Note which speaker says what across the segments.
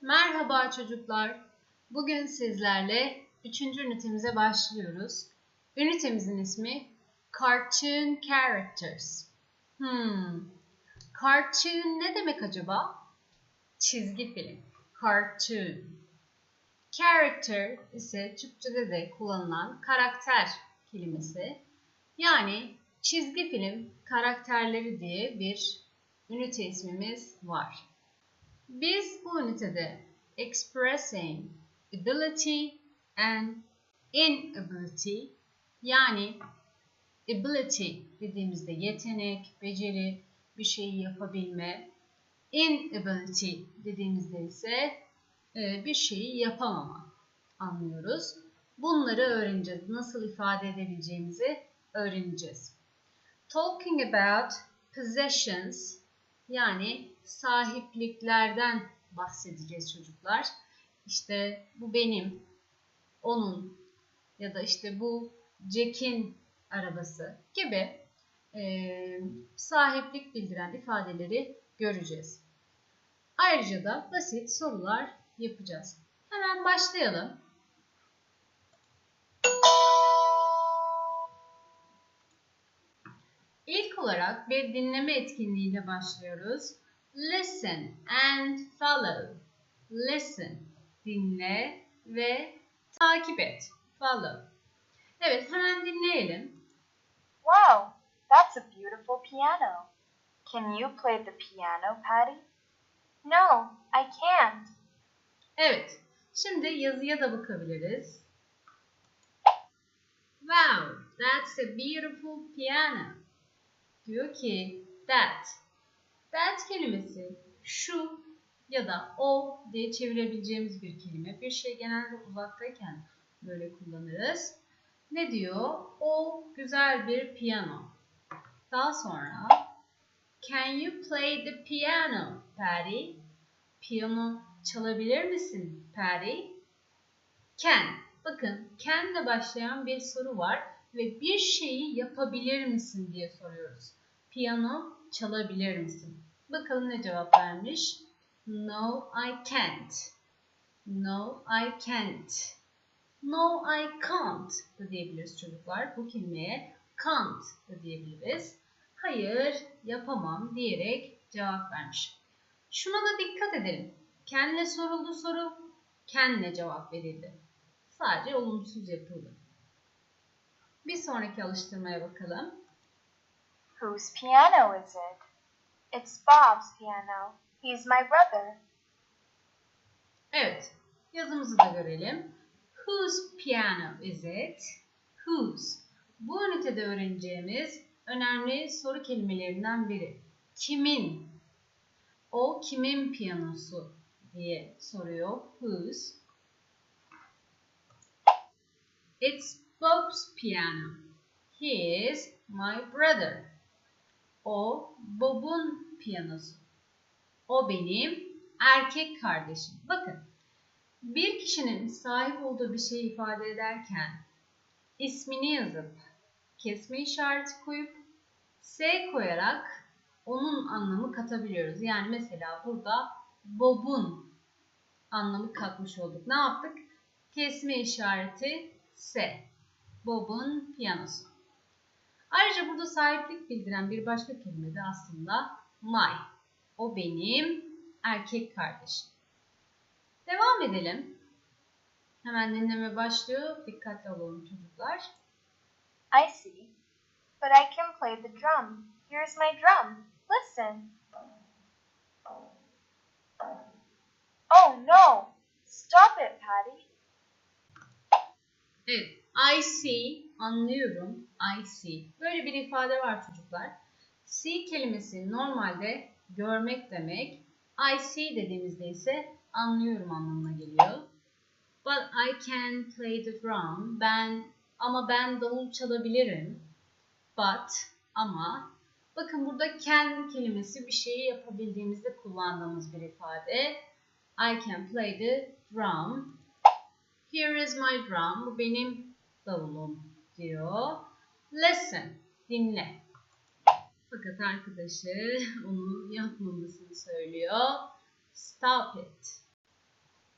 Speaker 1: Merhaba çocuklar. Bugün sizlerle 3. ünitemize başlıyoruz. Ünitemizin ismi Cartoon Characters. Hmm. Cartoon ne demek acaba? Çizgi film. Cartoon. Character ise Türkçe'de de kullanılan karakter kelimesi. Yani çizgi film karakterleri diye bir ünite ismimiz var. Biz bu ünitede expressing ability and inability yani ability dediğimizde yetenek, beceri, bir şeyi yapabilme. Inability dediğimizde ise e, bir şeyi yapamama anlıyoruz. Bunları öğreneceğiz. Nasıl ifade edebileceğimizi öğreneceğiz. Talking about possessions yani sahipliklerden bahsedeceğiz çocuklar. İşte bu benim, onun ya da işte bu Jack'in arabası gibi e, sahiplik bildiren ifadeleri göreceğiz. Ayrıca da basit sorular yapacağız. Hemen başlayalım. İlk olarak bir dinleme etkinliğiyle başlıyoruz. Listen and follow. Listen, dinle ve takip et. Follow. Evet, hemen dinleyelim.
Speaker 2: Wow, that's a beautiful piano. Can you play the piano, Patty? No, I can't.
Speaker 1: Evet, şimdi yazıya da bakabiliriz. Wow, that's a beautiful piano. Diyor ki that. That kelimesi şu ya da o diye çevirebileceğimiz bir kelime. Bir şey genelde uzaktayken böyle kullanırız. Ne diyor? O güzel bir piyano. Daha sonra Can you play the piano, Patty? Piyano çalabilir misin, Patty? Can. Bakın, can ile başlayan bir soru var ve bir şeyi yapabilir misin diye soruyoruz. Piyano çalabilir misin? Bakalım ne cevap vermiş? No, I can't. No, I can't. No, I can't da diyebiliriz çocuklar. Bu kelimeye can't da diyebiliriz. Hayır, yapamam diyerek cevap vermiş. Şuna da dikkat edelim. Kenle soruldu soru, kenle cevap verildi. Sadece olumsuz yapıldı. Bir sonraki alıştırmaya bakalım.
Speaker 2: Whose piano is it? It's Bob's piano. He's my brother.
Speaker 1: Evet, yazımızı da görelim. Whose piano is it? Whose. Bu ünitede öğreneceğimiz önemli soru kelimelerinden biri. Kimin? O kimin piyanosu diye soruyor. Whose. It's Bob's piano. He is my brother. O Bob'un piyanosu. O benim erkek kardeşim. Bakın bir kişinin sahip olduğu bir şeyi ifade ederken ismini yazıp kesme işareti koyup S koyarak onun anlamı katabiliyoruz. Yani mesela burada Bob'un anlamı katmış olduk. Ne yaptık? Kesme işareti S. Bob'un piyanosu. Ayrıca burada sahiplik bildiren bir başka kelime de aslında my. O benim erkek kardeşim. Devam edelim. Hemen dinleme başlıyor. Dikkatli olalım çocuklar.
Speaker 2: I see. But I can play the drum. Here's my drum. Listen. Oh no! Stop it, Patty.
Speaker 1: Evet. I see. Anlıyorum. I see. Böyle bir ifade var çocuklar. See kelimesi normalde görmek demek. I see dediğimizde ise anlıyorum anlamına geliyor. But I can play the drum. Ben ama ben davul çalabilirim. But ama bakın burada can kelimesi bir şeyi yapabildiğimizde kullandığımız bir ifade. I can play the drum. Here is my drum. Bu benim davulum diyor. Listen. Dinle. Fakat arkadaşı onu yapmamasını söylüyor. Stop it.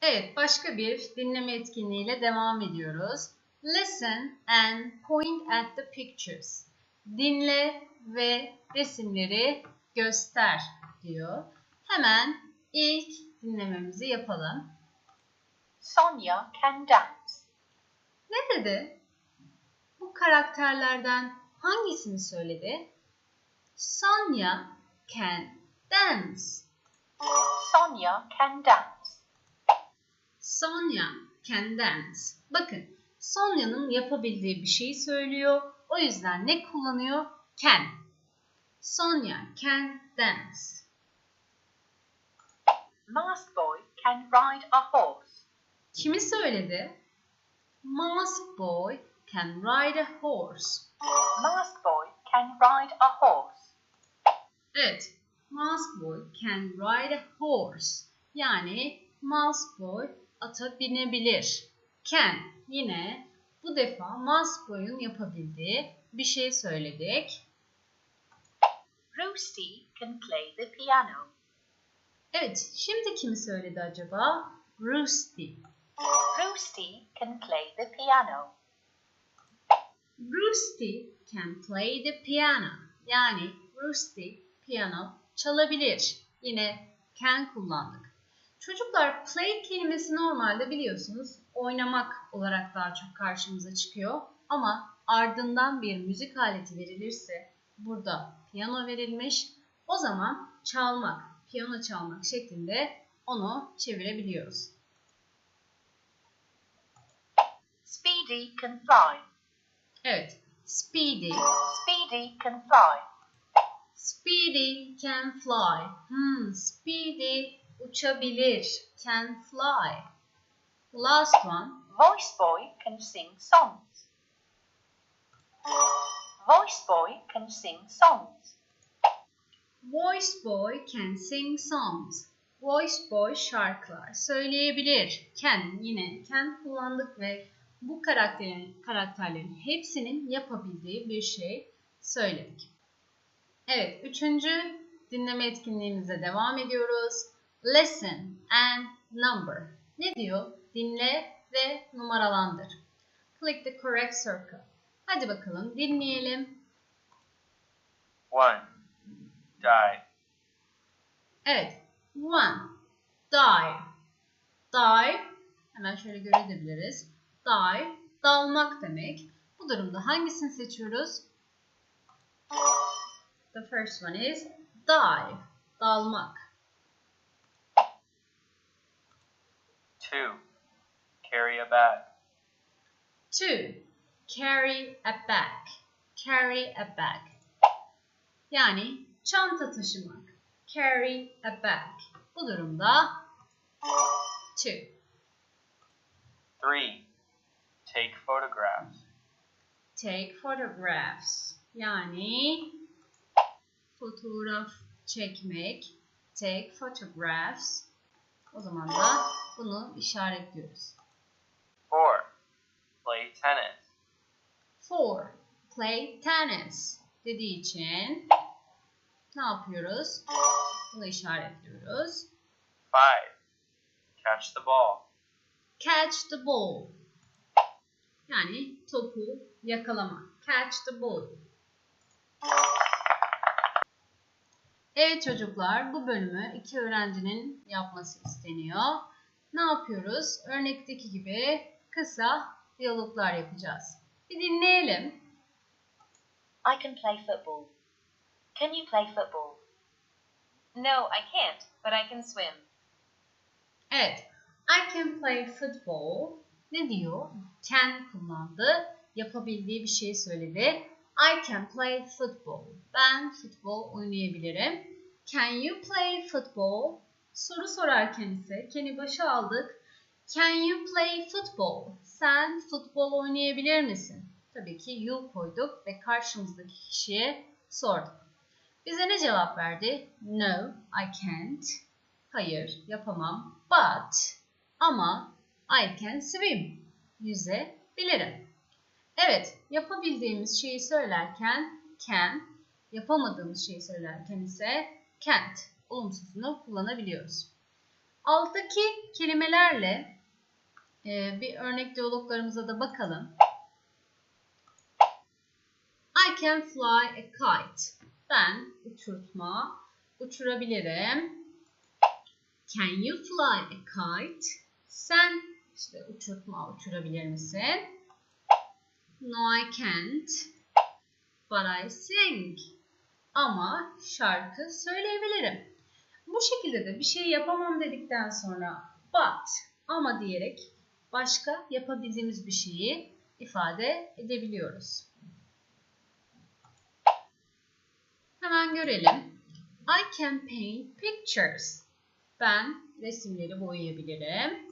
Speaker 1: Evet, başka bir dinleme etkinliğiyle devam ediyoruz. Listen and point at the pictures. Dinle ve resimleri göster diyor. Hemen ilk dinlememizi yapalım.
Speaker 2: Sonia can dance.
Speaker 1: Ne dedi? Karakterlerden hangisini söyledi? Sonia can dance.
Speaker 2: Sonia can dance.
Speaker 1: Sonia can dance. Bakın Sonya'nın yapabildiği bir şeyi söylüyor. O yüzden ne kullanıyor? Can. Sonia can dance.
Speaker 2: Mask boy can ride a horse.
Speaker 1: Kimi söyledi? Mask boy can ride a horse.
Speaker 2: Mask boy can ride a horse.
Speaker 1: Evet. Mask boy can ride a horse. Yani mask boy ata binebilir. Can yine bu defa mask boy'un yapabildiği bir şey söyledik.
Speaker 2: Roosty can play the piano.
Speaker 1: Evet, şimdi kimi söyledi acaba? Roosty.
Speaker 2: Roosty can play the piano.
Speaker 1: Roosty can play the piano. Yani Roosty piyano çalabilir. Yine can kullandık. Çocuklar play kelimesi normalde biliyorsunuz oynamak olarak daha çok karşımıza çıkıyor. Ama ardından bir müzik aleti verilirse burada piyano verilmiş. O zaman çalmak, piyano çalmak şeklinde onu çevirebiliyoruz.
Speaker 2: Speedy can fly.
Speaker 1: Evet, speedy,
Speaker 2: Speedy can fly.
Speaker 1: speedy can fly. Hmm, speedy uçabilir, can fly. Last one,
Speaker 2: Voice boy can sing songs. Voice boy can sing songs.
Speaker 1: voice boy can sing songs. Voice boy şarkılar söyleyebilir. Can yine can kullandık ve bu karakterin karakterlerin hepsinin yapabildiği bir şey söyledik. Evet, üçüncü dinleme etkinliğimize devam ediyoruz. Listen and number. Ne diyor? Dinle ve numaralandır. Click the correct circle. Hadi bakalım dinleyelim.
Speaker 3: One. Die.
Speaker 1: Evet. One. Die. Die. Hemen şöyle görebiliriz. Die. Dalmak demek. Bu durumda hangisini seçiyoruz? The first one is dive. Dalmak.
Speaker 3: Two. Carry a bag.
Speaker 1: Two. Carry a bag. Carry a bag. Yani çanta taşımak. Carry a bag. Bu durumda two.
Speaker 3: Three. Take photographs.
Speaker 1: Take photographs. Yani fotoğraf çekmek. Take photographs. O zaman da bunu işaretliyoruz.
Speaker 3: Four. Play tennis.
Speaker 1: Four. Play tennis dediği için ne yapıyoruz? Bunu işaretliyoruz.
Speaker 3: Five. Catch the ball.
Speaker 1: Catch the ball. Yani topu yakalamak. Catch the ball. Evet çocuklar bu bölümü iki öğrencinin yapması isteniyor. Ne yapıyoruz? Örnekteki gibi kısa diyaloglar yapacağız. Bir dinleyelim.
Speaker 2: I can play football. Can you play football? No, I can't, but I can swim.
Speaker 1: Evet. I can play football. Ne diyor? Can kullandı. Yapabildiği bir şey söyledi. I can play football. Ben futbol oynayabilirim. Can you play football? Soru sorarken ise can'i başa aldık. Can you play football? Sen futbol oynayabilir misin? Tabii ki you koyduk ve karşımızdaki kişiye sorduk. Bize ne cevap verdi? No, I can't. Hayır, yapamam. But, ama I can swim. Yüzebilirim. Evet, yapabildiğimiz şeyi söylerken can, yapamadığımız şeyi söylerken ise can't olumsuzunu kullanabiliyoruz. Alttaki kelimelerle e, bir örnek diyaloglarımıza da bakalım. I can fly a kite. Ben uçurtma uçurabilirim. Can you fly a kite? Sen işte uçurtma uçurabilir misin? No I can't. But I sing. Ama şarkı söyleyebilirim. Bu şekilde de bir şey yapamam dedikten sonra but ama diyerek başka yapabildiğimiz bir şeyi ifade edebiliyoruz. Hemen görelim. I can paint pictures. Ben resimleri boyayabilirim.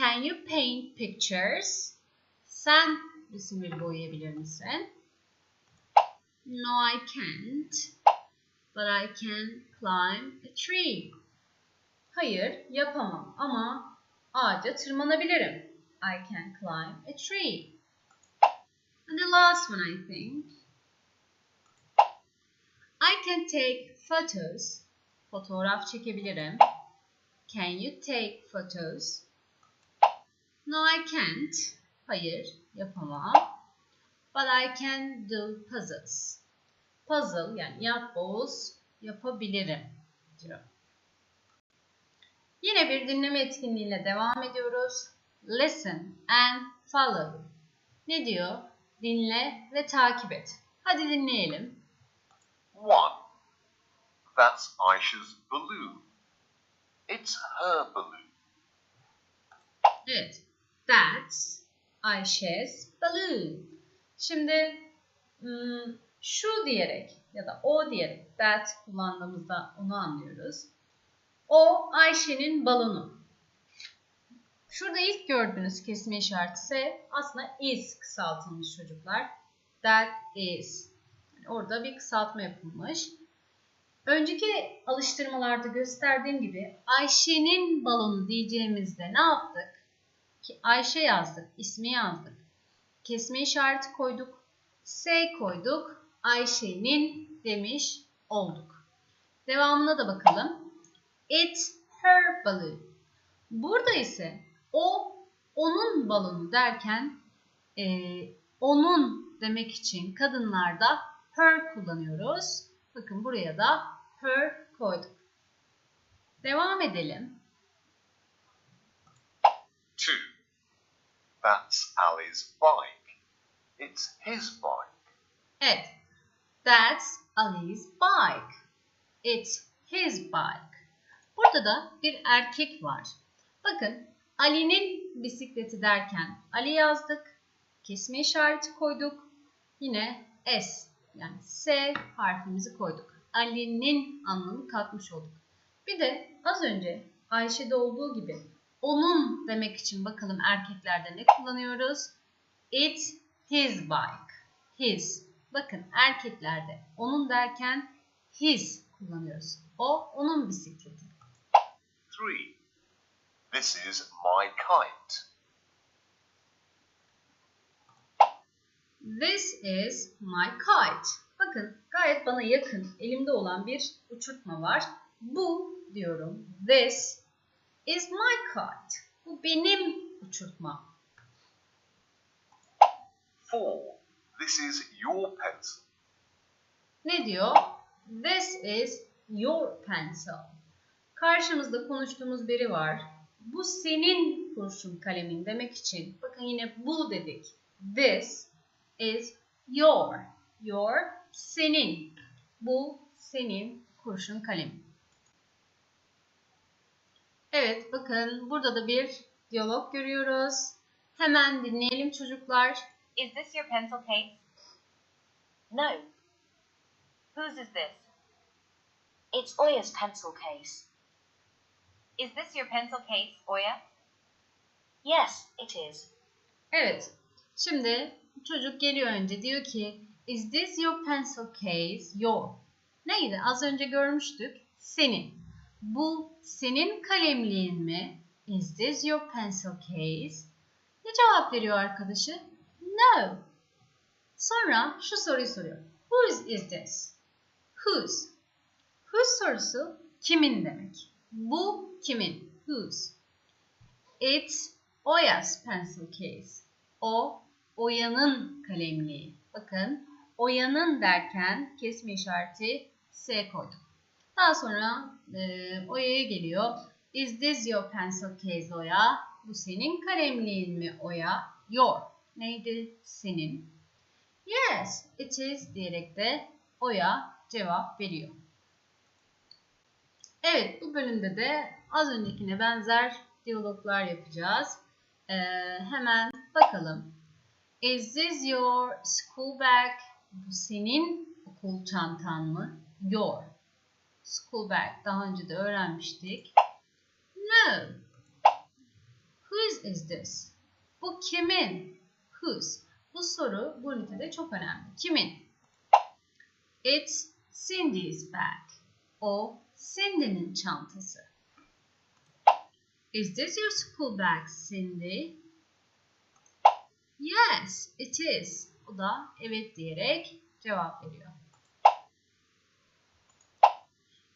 Speaker 1: Can you paint pictures? Sen resimleri boyayabilir misin? No, I can't. But I can climb a tree. Hayır, yapamam ama ağaca tırmanabilirim. I can climb a tree. And the last one, I think. I can take photos. Fotoğraf çekebilirim. Can you take photos? No, I can't. Hayır, yapamam. But I can do puzzles. Puzzle yani yapboz yapabilirim diyor. Yine bir dinleme etkinliğiyle devam ediyoruz. Listen and follow. Ne diyor? Dinle ve takip et. Hadi dinleyelim.
Speaker 4: One. That's Aisha's balloon. It's her balloon.
Speaker 1: Evet. That's Ayşe's balloon. Şimdi hmm, şu diyerek ya da o diyerek that kullandığımızda onu anlıyoruz. O Ayşe'nin balonu. Şurada ilk gördüğünüz kesme işareti ise aslında is kısaltılmış çocuklar. That is. Yani orada bir kısaltma yapılmış. Önceki alıştırmalarda gösterdiğim gibi Ayşe'nin balonu diyeceğimizde ne yaptık? Ayşe yazdık, ismi yazdık. Kesme işareti koyduk. S koyduk. Ayşe'nin demiş olduk. Devamına da bakalım. It's her balloon. Burada ise o onun balonu derken e, onun demek için kadınlarda her kullanıyoruz. Bakın buraya da her koyduk. Devam edelim.
Speaker 4: That's Ali's bike. It's his bike.
Speaker 1: Evet. That's Ali's bike. It's his bike. Burada da bir erkek var. Bakın Ali'nin bisikleti derken Ali yazdık. Kesme işareti koyduk. Yine S yani S harfimizi koyduk. Ali'nin anlamı katmış olduk. Bir de az önce Ayşe'de olduğu gibi onun demek için bakalım erkeklerde ne kullanıyoruz? It's his bike. His. Bakın erkeklerde onun derken his kullanıyoruz. O onun bisikleti.
Speaker 4: Three. This is my kite.
Speaker 1: This is my kite. Bakın gayet bana yakın elimde olan bir uçurtma var. Bu diyorum. This is my kite. Bu benim uçurtmam.
Speaker 4: Four. This is your pencil.
Speaker 1: Ne diyor? This is your pencil. Karşımızda konuştuğumuz biri var. Bu senin kurşun kalemin demek için. Bakın yine bu dedik. This is your. Your senin. Bu senin kurşun kalemin. Evet bakın burada da bir diyalog görüyoruz. Hemen dinleyelim çocuklar.
Speaker 2: Is this your pencil case? No. Whose is this?
Speaker 5: It's Oya's pencil case.
Speaker 2: Is this your pencil case, Oya?
Speaker 5: Yes, it is.
Speaker 1: Evet. Şimdi çocuk geliyor önce diyor ki Is this your pencil case? Your. Neydi? Az önce görmüştük. Senin. Bu senin kalemliğin mi? Is this your pencil case? Ne cevap veriyor arkadaşı? No. Sonra şu soruyu soruyor. Whose is this? Whose? Whose sorusu kimin demek? Bu kimin? Whose? It's Oya's pencil case. O, Oya'nın kalemliği. Bakın, Oya'nın derken kesme işareti S koyduk. Daha sonra e, Oya'ya geliyor. Is this your pencil case Oya? Bu senin kalemliğin mi Oya? Your. Neydi? Senin. Yes, it is diyerek de Oya cevap veriyor. Evet, bu bölümde de az öncekine benzer diyaloglar yapacağız. Ee, hemen bakalım. Is this your school bag? Bu senin okul çantan mı? Your. School bag. Daha önce de öğrenmiştik. No. Whose is this? Bu kimin? Whose. Bu soru bu ünitede çok önemli. Kimin? It's Cindy's bag. O Cindy'nin çantası. Is this your school bag, Cindy? Yes, it is. O da evet diyerek cevap veriyor.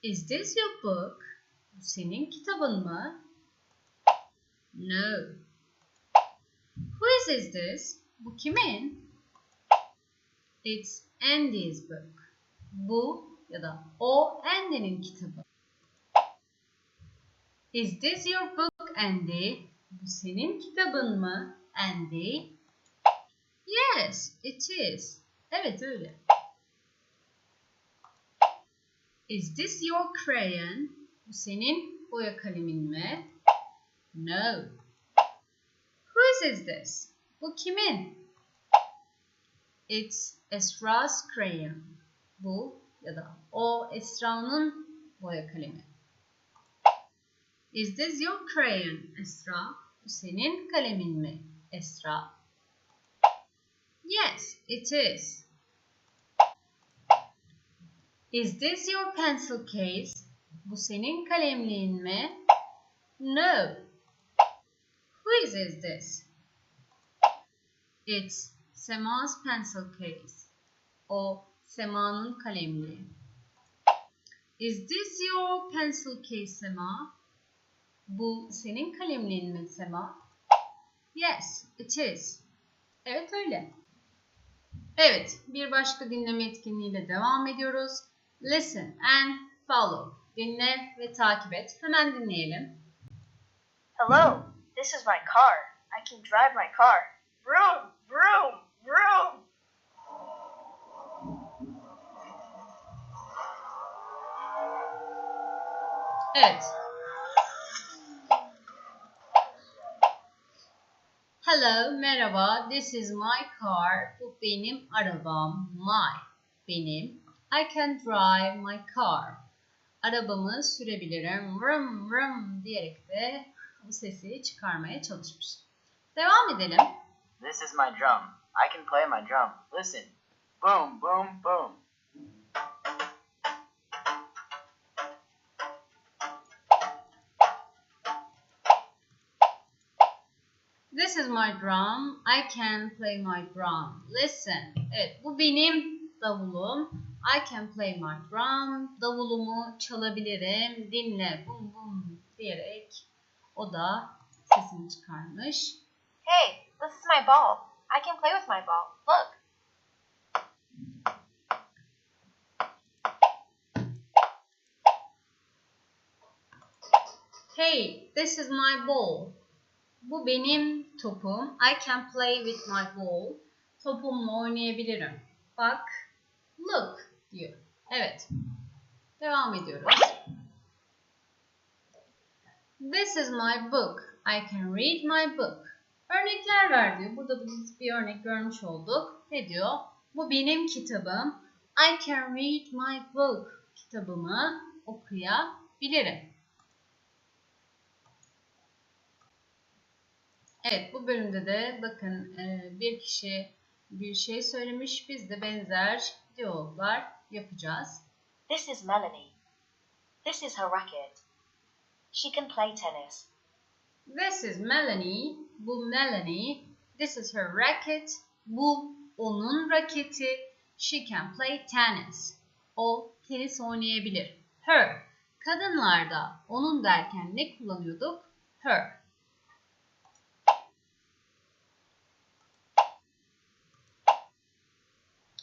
Speaker 1: Is this your book? Bu senin kitabın mı? No. Whose is this? Bu kimin? It's Andy's book. Bu ya da o Andy'nin kitabı. Is this your book Andy? Bu senin kitabın mı Andy? Yes, it is. Evet öyle. Is this your crayon? Bu senin boya kalemin mi? No. Whose is this? Bu kimin? It's Esra's crayon. Bu ya da o Esra'nın boya kalemi. Is this your crayon, Esra? Bu senin kalemin mi, Esra? Yes, it is. Is this your pencil case? Bu senin kalemliğin mi? No. Whose is this? It's Sema's pencil case. O Sema'nın kalemliği. Is this your pencil case, Sema? Bu senin kalemliğin mi, Sema? Yes, it is. Evet öyle. Evet, bir başka dinleme etkinliğiyle devam ediyoruz. Listen and follow. Dinle ve takip et. Hemen dinleyelim.
Speaker 2: Hello, this is my car. I can drive my car. Vroom, vroom, vroom.
Speaker 1: Evet. Hello, merhaba. This is my car. Bu benim arabam. My. Benim. I can drive my car. Arabamı sürebilirim. Vroom vroom diyerek de bu sesi çıkarmaya çalışmış. Devam edelim.
Speaker 6: This is my drum. I can play my drum. Listen. Boom, boom, boom.
Speaker 1: This is my drum. I can play my drum. Listen. Evet, bu benim davulum. I can play my drum. Davulumu çalabilirim. Dinle. Bum bum diyerek o da sesini çıkarmış.
Speaker 2: Hey, this is my ball. I can play with my ball. Look.
Speaker 1: Hey, this is my ball. Bu benim topum. I can play with my ball. Topumla oynayabilirim. Bak, look diyor. Evet. Devam ediyoruz. This is my book. I can read my book. Örnekler ver diyor. Burada da biz bir örnek görmüş olduk. Ne diyor? Bu benim kitabım. I can read my book. Kitabımı okuyabilirim. Evet bu bölümde de bakın e, bir kişi bir şey söylemiş. Biz de benzer diyaloglar yapacağız.
Speaker 5: This is Melanie. This is her racket. She can play tennis.
Speaker 1: This is Melanie. Bu Melanie. This is her racket. Bu onun raketi. She can play tennis. O tenis oynayabilir. Her. Kadınlarda onun derken ne kullanıyorduk? Her.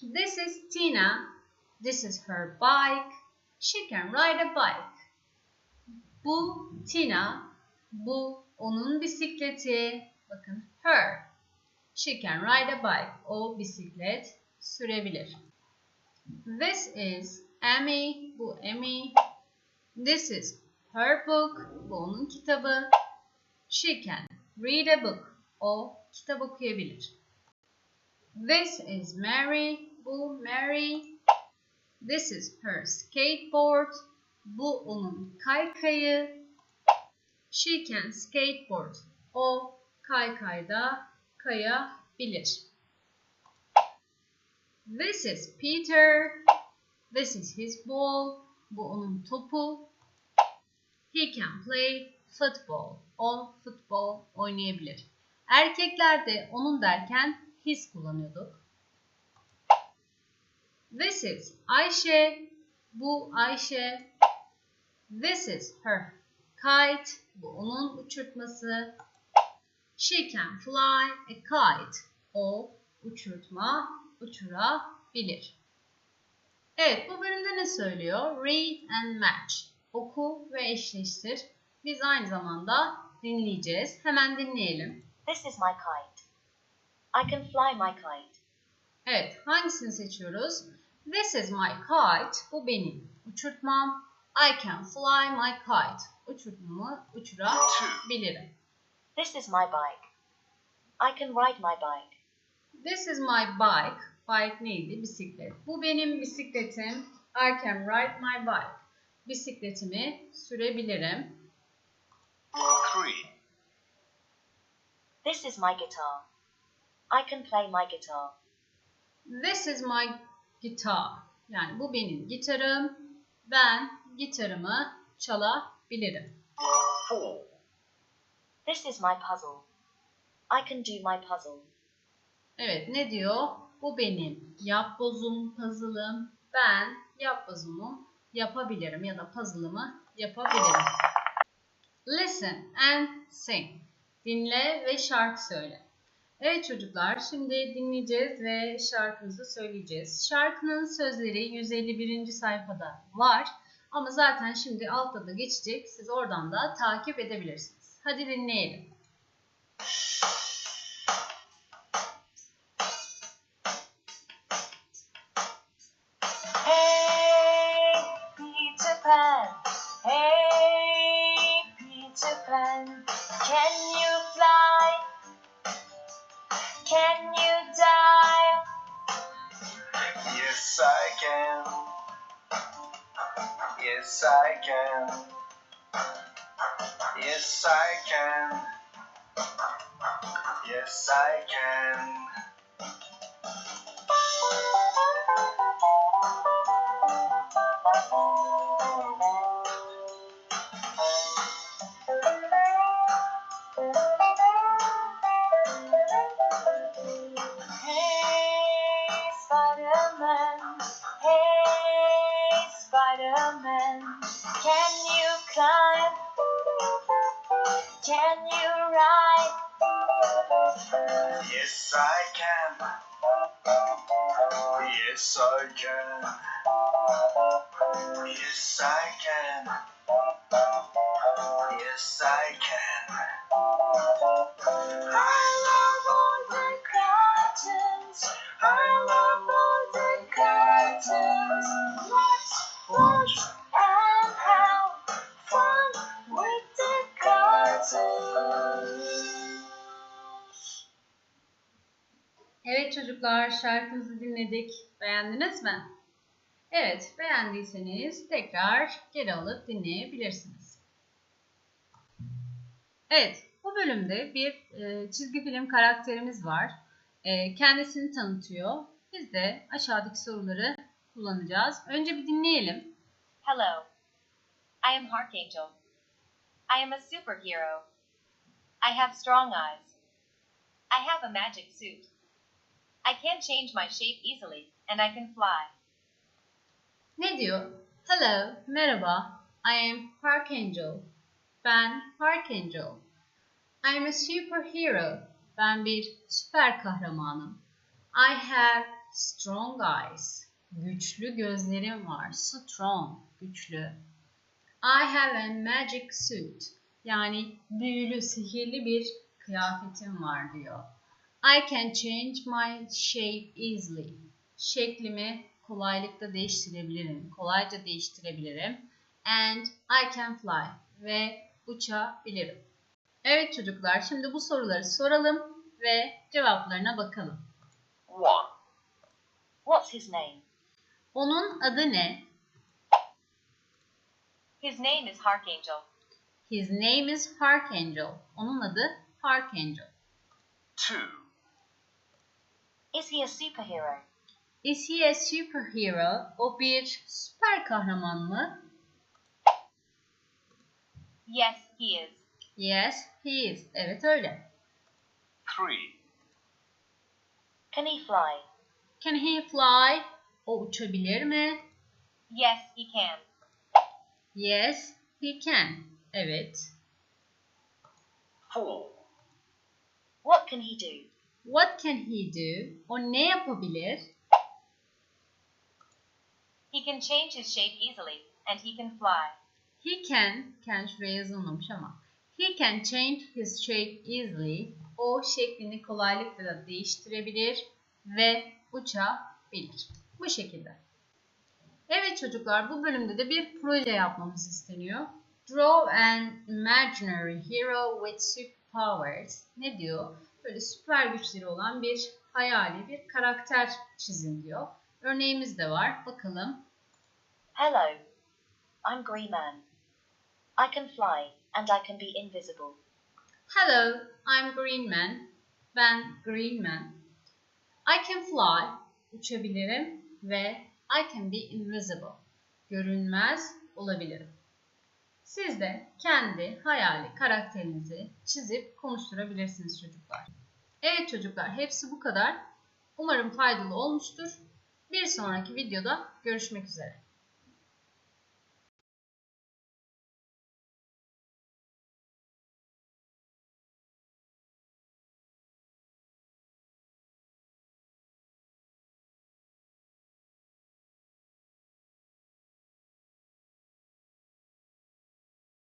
Speaker 1: This is Tina. This is her bike. She can ride a bike. Bu Tina. Bu onun bisikleti. Bakın her. She can ride a bike. O bisiklet sürebilir. This is Amy. Bu Amy. This is her book. Bu onun kitabı. She can read a book. O kitap okuyabilir. This is Mary. Bu Mary. This is her skateboard. Bu onun kaykayı. She can skateboard. O kaykayda kayabilir. This is Peter. This is his ball. Bu onun topu. He can play football. O futbol oynayabilir. Erkeklerde onun derken his kullanıyorduk. This is Ayşe. Bu Ayşe. This is her kite. Bu onun uçurtması. She can fly a kite. O uçurtma uçurabilir. Evet bu bölümde ne söylüyor? Read and match. Oku ve eşleştir. Biz aynı zamanda dinleyeceğiz. Hemen dinleyelim.
Speaker 5: This is my kite. I can fly my kite.
Speaker 1: Evet hangisini seçiyoruz? This is my kite. Bu benim uçurtmam. I can fly my kite. Uçurtmamı uçurabilirim.
Speaker 5: This is my bike. I can ride my bike.
Speaker 1: This is my bike. Bike neydi? Bisiklet. Bu benim bisikletim. I can ride my bike. Bisikletimi sürebilirim.
Speaker 4: Three.
Speaker 5: This is my guitar. I can play my guitar.
Speaker 1: This is my guitar. Yani bu benim gitarım. Ben gitarımı çalabilirim.
Speaker 4: Four.
Speaker 5: This is my puzzle. I can do my puzzle.
Speaker 1: Evet ne diyor? Bu benim yapbozum, puzzle'ım. Ben yapbozumu yapabilirim ya da puzzle'ımı yapabilirim. Listen and sing. Dinle ve şarkı söyle. Evet çocuklar şimdi dinleyeceğiz ve şarkımızı söyleyeceğiz. Şarkının sözleri 151. sayfada var. Ama zaten şimdi altta da geçecek. Siz oradan da takip edebilirsiniz. Hadi dinleyelim.
Speaker 2: Hey,
Speaker 4: Yes, I can. Yes, I can.
Speaker 1: Evet çocuklar şarkımızı dinledik. Beğendiniz mi? Evet beğendiyseniz tekrar geri alıp dinleyebilirsiniz. Evet bu bölümde bir e, çizgi film karakterimiz var. E, kendisini tanıtıyor. Biz de aşağıdaki soruları kullanacağız. Önce bir dinleyelim.
Speaker 7: Hello. I am Archangel. I am a superhero. I have strong eyes. I have a magic suit. I can change my shape easily and I can fly.
Speaker 1: Ne diyor? Hello, merhaba. I am Archangel. Ben Archangel. I am a superhero. Ben bir süper kahramanım. I have strong eyes. Güçlü gözlerim var. So strong, güçlü. I have a magic suit. Yani büyülü, sihirli bir kıyafetim var diyor. I can change my shape easily. Şeklimi kolaylıkla değiştirebilirim. Kolayca değiştirebilirim. And I can fly. Ve uçabilirim. Evet çocuklar şimdi bu soruları soralım ve cevaplarına bakalım.
Speaker 4: 1.
Speaker 5: What's his name?
Speaker 1: Onun adı ne?
Speaker 7: His name is Archangel.
Speaker 1: His name is Archangel. Onun adı Archangel.
Speaker 4: 2.
Speaker 5: Is he a superhero?
Speaker 1: Is he a superhero? O bir süper kahraman mı?
Speaker 7: Yes, he is.
Speaker 1: Yes, he is. Evet öyle.
Speaker 4: 3.
Speaker 5: Can he fly?
Speaker 1: Can he fly? O uçabilir mi?
Speaker 7: Yes, he can.
Speaker 1: Yes, he can. Evet.
Speaker 4: 4.
Speaker 5: What can he do?
Speaker 1: What can he do? O ne yapabilir?
Speaker 7: He can change his shape easily, and he can fly.
Speaker 1: He can, can şuraya yazılmamış ama. He can change his shape easily. O şeklini kolaylıkla değiştirebilir ve uçabilir. Bu şekilde. Evet çocuklar bu bölümde de bir proje yapmamız isteniyor. Draw an imaginary hero with superpowers. Ne diyor? Böyle süper güçleri olan bir hayali bir karakter çizin diyor. Örneğimiz de var. Bakalım.
Speaker 5: Hello. I'm Green Man. I can fly and I can be invisible.
Speaker 1: Hello, I'm Green Man. Ben Green Man. I can fly, uçabilirim ve I can be invisible, görünmez olabilirim. Siz de kendi hayali karakterinizi çizip konuşturabilirsiniz çocuklar. Evet çocuklar, hepsi bu kadar. Umarım faydalı olmuştur. Bir sonraki videoda görüşmek üzere.